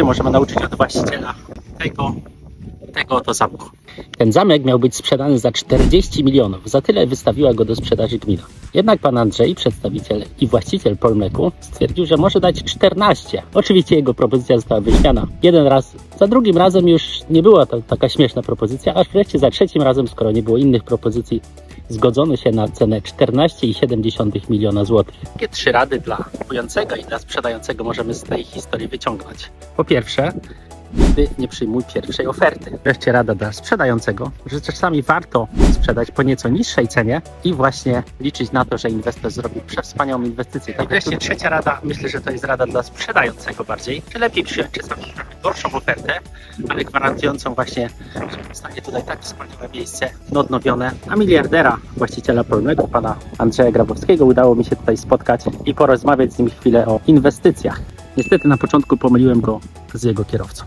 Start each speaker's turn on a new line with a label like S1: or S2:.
S1: się możemy nauczyć od właściciela. Tego, tego oto zamku. Ten zamek miał być sprzedany za 40 milionów. Za tyle wystawiła go do sprzedaży gmina. Jednak pan Andrzej, przedstawiciel i właściciel Polmeku, stwierdził, że może dać 14. Oczywiście jego propozycja została wyśmiana. Jeden raz, za drugim razem już nie była to taka śmieszna propozycja, aż wreszcie za trzecim razem, skoro nie było innych propozycji, zgodzono się na cenę 14,7 miliona złotych. Jakie trzy rady dla kupującego i dla sprzedającego możemy z tej historii wyciągnąć? Po pierwsze, nigdy nie przyjmuj pierwszej oferty. Wreszcie rada dla sprzedającego, że czasami warto sprzedać po nieco niższej cenie i właśnie liczyć na to, że inwestor zrobi przewspaniałą inwestycję. I wreszcie trzecia rada, myślę, że to jest rada dla sprzedającego bardziej, że lepiej przyjąć czasami gorszą ofertę, ale gwarantującą właśnie, że powstanie tutaj tak wspaniałe miejsce, odnowione. A miliardera, właściciela Polnego, pana Andrzeja Grabowskiego, udało mi się tutaj spotkać i porozmawiać z nim chwilę o inwestycjach. Niestety na początku pomyliłem go z jego kierowcą.